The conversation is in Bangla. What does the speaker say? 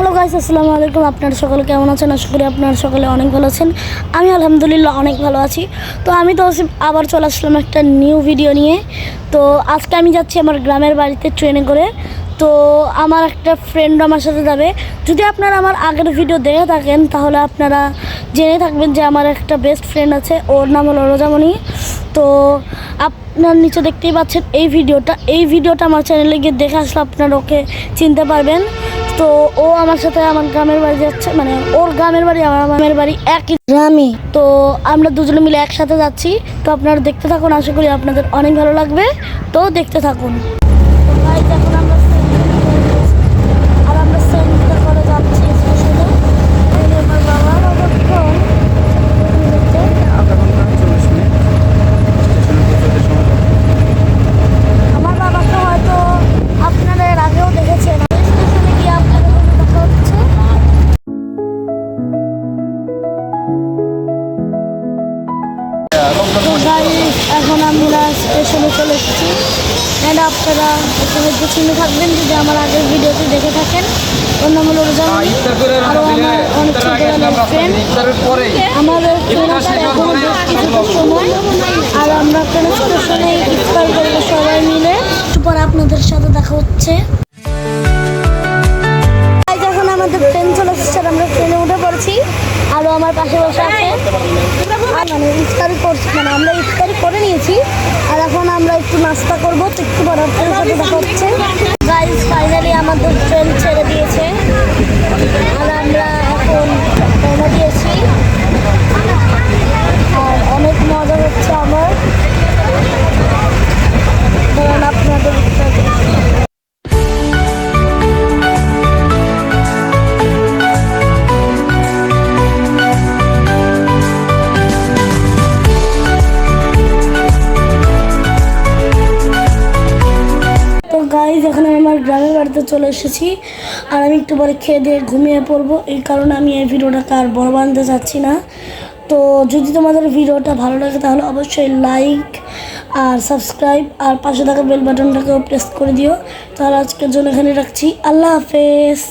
হ্যালো গাইস আসসালামু আলাইকুম। আপনারা সকলে কেমন আছেন? আশা করি আপনারা সকলে অনেক ভালো আছেন। আমি আলহামদুলিল্লাহ অনেক ভালো আছি। তো আমি তো আবার চলে আসলাম একটা নিউ ভিডিও নিয়ে। তো আজকে আমি যাচ্ছি আমার গ্রামের বাড়িতে ট্রেনে করে। তো আমার একটা ফ্রেন্ড আমার সাথে যাবে। যদি আপনারা আমার আগের ভিডিও দেখে থাকেন, তাহলে আপনারা জেনে থাকবেন যে আমার একটা বেস্ট ফ্রেন্ড আছে। ওর নাম হলো রোজামণি। তো আপনার নিচে দেখতেই পাচ্ছেন এই ভিডিওটা এই ভিডিওটা আমার চ্যানেলে গিয়ে দেখে আসলে আপনারা ওকে চিনতে পারবেন। তো ও আমার সাথে আমার গ্রামের বাড়ি যাচ্ছে মানে ওর গ্রামের বাড়ি, আমার গ্রামের বাড়ি একই গ্রামে। তো আমরা দুজনে মিলে একসাথে যাচ্ছি। তো আপনারা দেখতে থাকুন, আশা করি আপনাদের অনেক ভালো লাগবে। তো দেখতে থাকুন। তো গাড়ি এখন আমরা স্টেশনে চলে এসেছি। অ্যান্ড আপনারা যে চিনে থাকবেন যদি আমার আগের ভিডিওটি দেখে থাকেন। ওর নাম হলো রোজামণি আরও আমার অনেক ছোটবেলার ফ্রেন্ড ইফতারের পরে আমাদের সময়। আর আমরা এখানে স্টেশনে ইফতার করব সবাই মিলে একটু পরে আপনাদের সাথে দেখা হচ্ছে। আমার পাশে বসে আছে। মানে ইফতারি করছি মানে আমরা ইফতারি করে নিয়েছি। আর এখন আমরা একটু নাস্তা করব একটু বড় হচ্ছে। গাইজ ফাইনালি আমাদের এখন আমি আমার গ্রামের বাড়িতে চলে এসেছি আর আমি একটু পরে খেয়ে দিয়ে ঘুমিয়ে পড়ব। এই কারণে আমি এই ভিডিওটাকে আর বড় বানাতে চাচ্ছি না। তো যদি তোমাদের ভিডিওটা ভালো লাগে তাহলে অবশ্যই লাইক আর সাবস্ক্রাইব আর পাশে থাকা বেল বাটনটাকেও প্রেস করে দিও। তাহলে আজকের জন্য এখানে রাখছি। আল্লাহ হাফেজ।